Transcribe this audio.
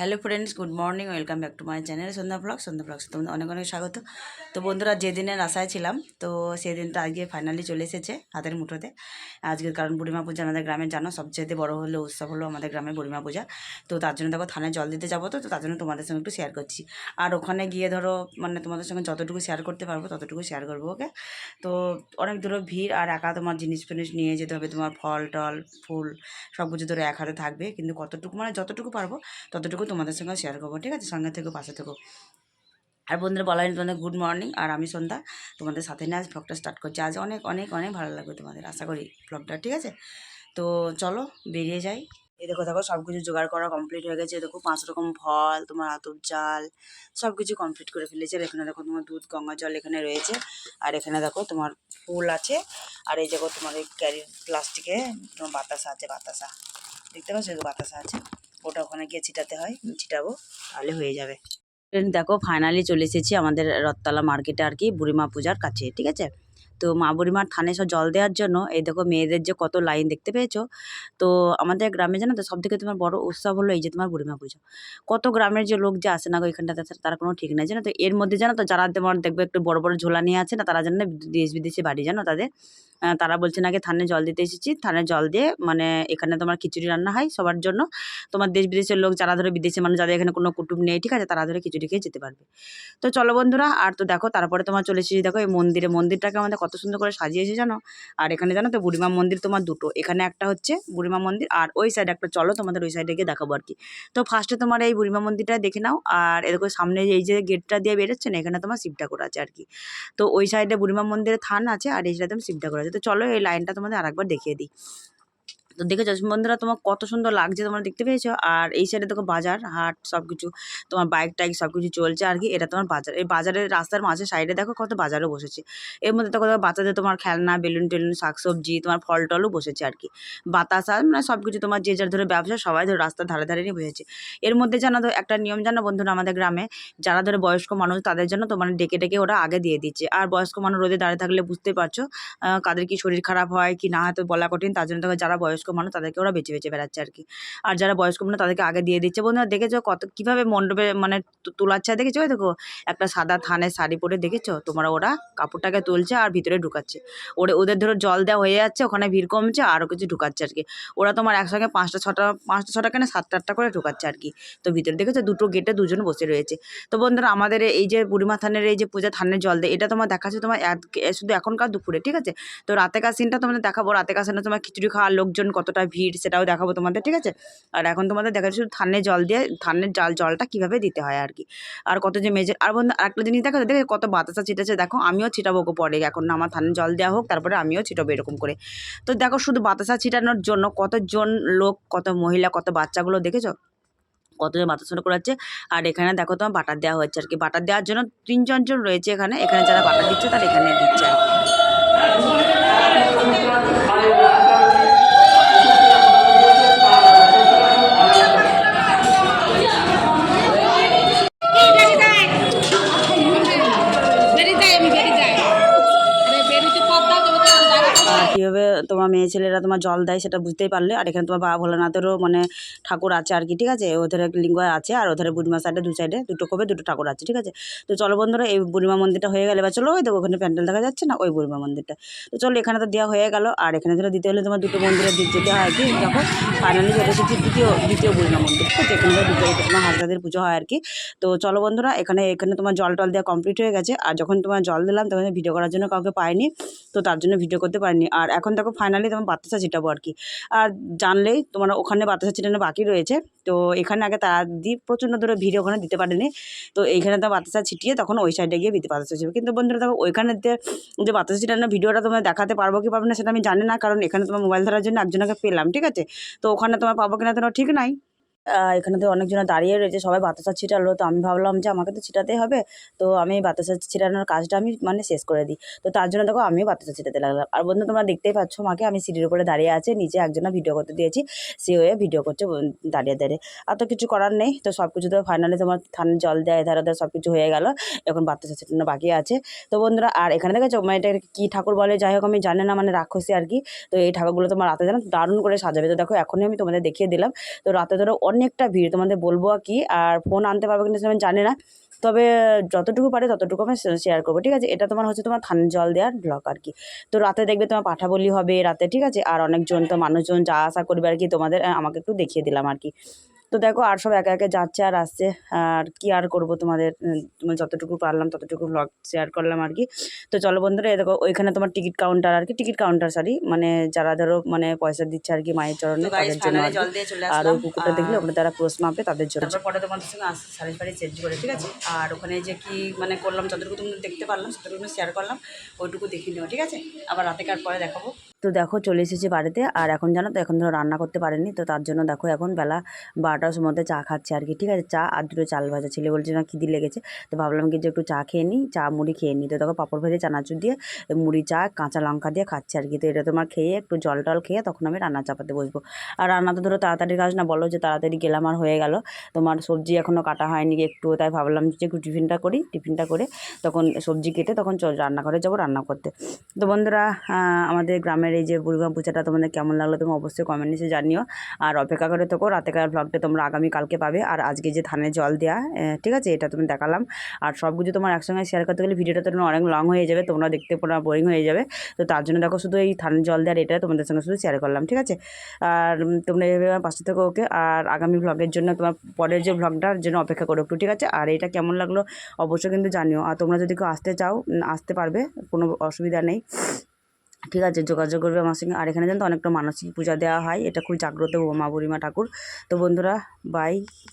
Hello friends, good morning, welcome back to my channel Sandhya vlog, Sandhya vlogs তোমাদের অনেক অনেক স্বাগত। তো বন্ধুরা, যেদিনের আশায় ছিলাম, তো সেদিনটা আজকে ফাইনালি চলে এসেছে হাতের মুঠোতে। আজকের কারণ বুড়িমা পূজা আমাদের গ্রামে জানো সবচেয়ে বড় হলো, উৎসব হলো আমাদের গ্রামে বুড়িমা পূজা। তো তার জন্য দেখো, থানায় জল দিতে যাব তো তো তার জন্য তোমাদের সঙ্গে একটু শেয়ার করছি। আর ওখানে গিয়ে ধরো মানে তোমাদের সঙ্গে যতটুকু শেয়ার করতে পারব, ততটুকু শেয়ার করব ওকে তো অনেক দূরে ভিড় আর একা তোমার জিনিস ফিনিস নিয়ে যেতে হবে, তোমার ফল টল, ফুল সব কিছু ধরো এক হাতে থাকবে। কিন্তু কতটুকু মানে যতটুকু পারব, ততটুকু তোমাদের সঙ্গে শেয়ার করব, ঠিক আছে? সঙ্গে থেকো, পাশে থেকো। আর বন্ধুরা, বলা হয়নি তোমাদের গুড মর্নিং আর আমি সন্ধ্যা। তোমাদের সাথে নিয়ে আজ ব্লগটা স্টার্ট করছি। আজ অনেক অনেক অনেক ভালো লাগবে তোমাদের, আশা করি ব্লগটা ঠিক আছে? তো চলো, বেরিয়ে যাই। এই দেখো দেখো সব কিছু জোগাড় করা কমপ্লিট হয়ে গেছে। দেখো, পাঁচ রকম ফল, তোমার আতপ জাল সব কিছু কমপ্লিট করে ফেলেছে। আর এখানে দেখো, তোমার দুধ, গঙ্গা জল এখানে রয়েছে। আর এখানে দেখো, তোমার ফুল আছে। আর এই দেখো, তোমার এই ক্যারি, প্লাস্টিকে তোমার বাতাসা আছে, বাতাসা। দেখতে পাচ্ছ? বাতাসা আছে। ওটা ওখানে গিয়ে ছিটাতে হয় ছিটাবো, তাহলে হয়ে যাবে। দেখো ফাইনালি চলে এসেছি আমাদের রথতলা মার্কেটে আর কি, বুড়িমা পূজার কাছে, ঠিক আছে? তো মা বুড়িমার থানে সব জল দেওয়ার জন্য এই দেখো মেয়েদের যে কত লাইন দেখতে পেয়েছ? তো আমাদের গ্রামে জানো তো সব থেকে তোমার বড় উৎসব হলো এই যে তোমার বুড়িমা পুজো। কত গ্রামের যে লোক যে আসে না গো এখানটাতে তার কোনো ঠিক নাই। জানো তো এর মধ্যে জানো তো যারা তোমার দেখবে একটু বড় বড় ঝোলা নিয়ে আছে না, তারা জানো দেশ বিদেশে বাড়ি জানো তাদের। তারা বলছে নাকি থানে জল দিতে এসেছি, থানে জল দিয়ে মানে এখানে তোমার খিচুড়ি রান্না হয় সবার জন্য। তোমার দেশ বিদেশের লোক যারা ধরে বিদেশে মানুষ, যাদের এখানে কোনো কুটুম নেই, ঠিক আছে, তারা ধরে খিচুড়ি খেয়ে যেতে পারবে। তো চলো বন্ধুরা, আর তো দেখো, তারপরে তোমার চলে এসেছি, দেখো এই মন্দিরে। মন্দিরটাকে আমাদের কত সুন্দর করে সাজিয়েছে জানো? আর এখানে জানো তো বুড়িমা মন্দির তোমার দুটো। এখানে একটা হচ্ছে বুড়িমা মন্দির আর ওই সাইডে একটা চলো তোমাদের ওই সাইডে গিয়ে দেখাবো আর কি। তো ফার্স্টে তোমার এই বুড়িমা মন্দিরটা দেখে নাও আর এরকম সামনে এই যে গেটটা দিয়ে বেরোচ্ছে না, এখানে তোমার শিব ঠাকুর আছে আর কি। তো ওই সাইডে বুড়িমা মন্দিরের থান আছে আর এই সাইডে তোমার শিব ঠাকুর আছে। তো চলো এই লাইনটা তোমাদের আরেকবার দেখিয়ে দিই। তো দেখে দেখেছ? বন্ধুরা, তোমার কত সুন্দর লাগছে তোমরা দেখতে পেয়েছ? আর এই সাইডে দেখো বাজার, হাট সব কিছু তোমার বাইক টাইক সব কিছু চলছে আর কি, এটা তোমার বাজার। এই বাজারের রাস্তার মাঝে সাইডে দেখো কত বাজারও বসেছে। এর মধ্যে দেখো দেখো বাচ্চাদের তোমার খেলনা, বেলুন টেলুন, শাকসবজি, তোমার ফল টলও বসেছে আর কি। বাতাসা মানে সব কিছু তোমার যে যার ধরে ব্যবসা, সবাই ধরে রাস্তার ধারে ধারে নিয়ে বসেছে। এর মধ্যে জানো তো, একটা নিয়ম জানো বন্ধুরা আমাদের গ্রামে, যারা ধরে বয়স্ক মানুষ তাদের জন্য তোমার ডেকে ডেকে ওরা আগে দিয়ে দিচ্ছে। আর বয়স্ক মানুষ রোদে দাঁড়িয়ে থাকলে বুঝতে পারছ কাদের কি শরীর খারাপ হয়, কি না হয়তো বলা কঠিন, তার জন্য যারা বয়স্ক মানুষ তাদেরকে ওরা বেঁচে বেঁচে বেড়াচ্ছে আর কি। আর যারা বয়স্ক মানুষ তাদেরকে আগে দিয়ে দিচ্ছে। বন্ধুরা, দেখেছ কত, কীভাবে মণ্ডপে মানে তু- তোলাচ্ছে। দেখেছ? ওই দেখো, একটা সাদা থানের শাড়ি পরে দেখেছ? তোমরা ওরা কাপড়টাকে তুলছে আর ভিতরে ঢুকাচ্ছে। ওরে, ওদের ধরো জল দেওয়া হয়ে যাচ্ছে, ওখানে ভিড় কমছে আরও কিছু ঢুকাচ্ছে আর কি। ওরা তোমার একসঙ্গে পাঁচটা, ছটা পাঁচটা, ছটা কেন সাতটা, আটটা করে ঢুকাচ্ছে আর কি। তো ভিতরে দেখেছ? দুটো গেটে দুজন বসে রয়েছে। তো বন্ধুরা, আমাদের এই যে বুড়িমা থানের এই যে পূজা থানের জল দেয় এটা তোমার দেখাচ্ছে তোমার শুধু এখনকার দুপুরে, ঠিক আছে? তো রাতেকার সিনটা তোমাদের দেখাবো। রাতেকার সিনে তোমার খিচুড়ি খাওয়ার লোকজন কতটা ভিড়, সেটাও দেখাবো তোমাদের, ঠিক আছে? আর এখন তোমাদের দেখা যাচ্ছে শুধু থানের জল দিয়ে, থানের জাল, জলটা কীভাবে দিতে হয় আর কি। আর কত যে মেজে, আর বন্ধু আরেকটা জিনিস দেখো, দেখে কত বাতাসা ছিটেছে দেখো, আমিও ছিটাবো গো পরে। এখন আমার থানে জল দেওয়া হোক, তারপরে আমিও ছিটাবো এরকম করে। তো দেখো শুধু বাতাসা ছিটানোর জন্য কতজন লোক, কত মহিলা, কত বাচ্চাগুলো দেখেছ? কতজন বাতাস করাচ্ছে? আর এখানে দেখো তোমার বাটার দেওয়া হচ্ছে আর কি। বাটার দেওয়ার জন্য তিন চারজন রয়েছে এখানে। এখানে যারা বাটার দিচ্ছে তারা এখানে দিচ্ছে আর কীভাবে তোমার মেয়ে ছেলেরা তোমার জল দেয় সেটা বুঝতেই পারলে। আর এখানে তোমার বাবা ভোলানাথেরও মানে ঠাকুর আছে আর কি, ঠিক আছে? এক লিঙ্গ আছে আর ওদের বুড়িমা সাইডে দু সাইডে দুটো কবে দুটো ঠাকুর আছে, ঠিক আছে? তো চলো বন্ধুরা, এই বুড়িমা মন্দিরটা হয়ে গেলে বা চলো ওই দেখো ওখানে প্যান্ডেল দেখা যাচ্ছে না, ওই বুড়িমা মন্দিরটা। তো চলো, এখানে তো দেওয়া হয়ে গেল। আর এখানে ধরো দিতে হলে তোমার দুটো মন্দিরে যেতে হয় কি, দেখো ফাইনালি চলে এসেছি দ্বিতীয় দ্বিতীয় বুড়িমা মন্দির, ঠিক আছে? এখানে দুটো তোমার হাজরাদের পুজো হয় আর কি। তো চলো বন্ধুরা, এখানে এখানে তোমার জল টল দেওয়া কমপ্লিট হয়ে গেছে। আর যখন তোমার জল দিলাম, তখন ভিডিও করার জন্য কাউকে পাইনি, তো তার জন্য ভিডিও করতে পারিনি। আর এখন দেখো ফাইনালি তোমার বাতাসা ছিটাবো আর কি। আর জানলেই তোমার ওখানে বাতাসা ছিটানো বাকি রয়েছে। তো এখানে আগে তারা দিয়ে প্রচণ্ড ধরে ভিড় ওখানে দিতে পারেনি। তো এইখানে তো বাতাসা ছিটিয়ে তখন ওই সাইডে গিয়ে দিতে বাতাসা ছিটবে। কিন্তু বন্ধুরা দেখো ওইখানে যে বাতাসা ছিটানো ভিডিওটা তোমার দেখাতে পারব কি পারব না সেটা আমি জানি না। কারণ এখানে তোমার মোবাইল ধরার জন্য একজনকে পেলাম, ঠিক আছে? তো ওখানে তোমার পাবো কিনা তোমার ঠিক নাই। এখানে তো অনেকজন দাঁড়িয়ে রয়েছে, সবাই বাতাসা ছিটালো। তো আমি ভাবলাম যে আমাকে তো ছিটাতেই হবে, তো আমি বাতাসা ছিটানোর কাজটা আমি মানে শেষ করে দিই। তো তার জন্য দেখো আমিও বাতাসা ছিটাতে লাগলাম। আর বন্ধু, তোমরা দেখতেই পাচ্ছ মাকে আমি সিঁড়ির উপরে দাঁড়িয়ে আছে, নিচে একজনা ভিডিও করতে দিয়েছি, সে হয়ে ভিডিও করছে দাঁড়িয়ে দাঁড়িয়ে। আর তো কিছু করার নেই, তো সব কিছু তো ফাইনালি তোমার ঠান্ডা জল দেয় এধার ওধার সব কিছু হয়ে গেল, এখন বাতাসা ছিটানো বাকি আছে। তো বন্ধুরা, আর এখানে দেখেছ মানে এটা কী ঠাকুর বলে? যাই হোক, আমি জানি না মানে রাক্ষসী আর কি। তো এই ঠাকুরগুলো তোমার রাতে জানো দারুণ করে সাজাবে। তো দেখো, এখনই আমি তোমাদের দেখিয়ে দিলাম। তো রাতে ধরো অনেক অনেকটা ভিড়। তোমাদের বলব আর কি, আর ফোন আনতে পারবে কিন্তু সেটা জানে না। তবে যতটুকু পারে ততটুকু আমি শেয়ার করব, ঠিক আছে? এটা তোমার হচ্ছে তোমার থান জল দেওয়ার ব্লগ আর কি। তো রাতে দেখবে তোমার পাঠা বলি হবে রাতে, ঠিক আছে? আর অনেকজন তো মানুষজন যা আশা করবে আর কি তোমাদের আমাকে একটু দেখিয়ে দিলাম আর কি। তো দেখো আর সব একে একে যাচ্ছে আর আসছে। আর কি আর করব তোমাদের? তোমার যতটুকু পারলাম ততটুকু ব্লগ শেয়ার করলাম আর কি। তো চলো বন্ধুরা এই দেখো ওইখানে তোমার টিকিট কাউন্টার আর কি টিকিট কাউন্টার সরি মানে যারা ধরো মানে পয়সা দিচ্ছে আর কি মায়ের চরণে তাদের জন্য আর ওই কুকুরটা দেখলে ওখানে তারা ক্রোশ মাপে তাদের জন্য। পরে তোমাদের সঙ্গে আসতে শাড়ি ফাড়ি চেঞ্জ করে ঠিক আছে? আর ওখানে যে কি মানে করলাম যতটুকু তুমি দেখতে পারলাম ততটুকু শেয়ার করলাম ওইটুকু দেখিয়ে নেব ঠিক আছে? আবার রাতে কার পরে দেখাবো। তো দেখো চলে এসেছি বাড়িতে। আর এখন জানো তো, এখন ধরো রান্না করতে পারেনি, তো তার জন্য দেখো এখন বেলা বারোটার মধ্যে চা খাচ্ছে আর কি। ঠিক আছে, চা আর দুটো চাল ভাজা ছেলে, বলছে না খিদি লেগেছে, তো ভাবলাম কি যে একটু চা খেয়ে নিই, চা মুড়ি খেয়ে নিই। তো দেখো পাঁপড় ভেজে চানাচুর দিয়ে মুড়ি চা, কাঁচা লঙ্কা দিয়ে খাচ্ছে আর কি। তো এটা তোমার খেয়ে একটু জল টল খেয়ে তখন আমি রান্না চাপাতে বসবো। আর রান্না তো ধরো তাড়াতাড়ি কাজ না, বলো যে তাড়াতাড়ি গেলাম আর হয়ে গেল। তোমার সবজি এখনও কাটা হয়নি একটু, তাই ভাবলাম যে একটু টিফিনটা করি, টিফিনটা করে তখন সবজি কেটে তখন চল রান্নাঘরে যাব রান্না করতে। তো বন্ধুরা আমাদের গ্রামের এই যে বুড়িমা পূজাটা তোমাদের কেমন লাগল তুমি অবশ্যই কমেন্ট নিচে জানিও। আর অপেক্ষা করে থাকো রাতেকার ব্লগটা তোমরা আগামী কালকে পাবে। আর আজকে যে ধানের জল দেওয়া ঠিক আছে, এটা তুমি দেখালাম। আর সব কিছু তোমার একসঙ্গে শেয়ার করতে গেলে ভিডিওটা তো অনেক লং হয়ে যাবে তোমরা দেখতে পুরো বোরিং হয়ে যাবে। তো তার জন্য দেখো শুধু এই ধানের জল দেওয়ার এটা তোমাদের সঙ্গে শুধু শেয়ার করলাম, ঠিক আছে? আর তোমরা এভাবে আমার পাশে থেকে ওকে। আর আগামী ব্লগের জন্য তোমার পরের যে ব্লগটার জন্য অপেক্ষা করো একটু, ঠিক আছে? আর এটা কেমন লাগল অবশ্যই কিন্তু জানিও। আর তোমরা যদি কেউ আসতে চাও আসতে পারবে, কোনো অসুবিধা নেই। ঠিক আছে, যোগাযোগ করবে আমার সঙ্গে। আর এখানে জানো তো অনেকটা মানসিক পূজা দেওয়া হয়, এটা খুব জাগ্রত মা বুড়িমা ঠাকুর। তো বন্ধুরা বাই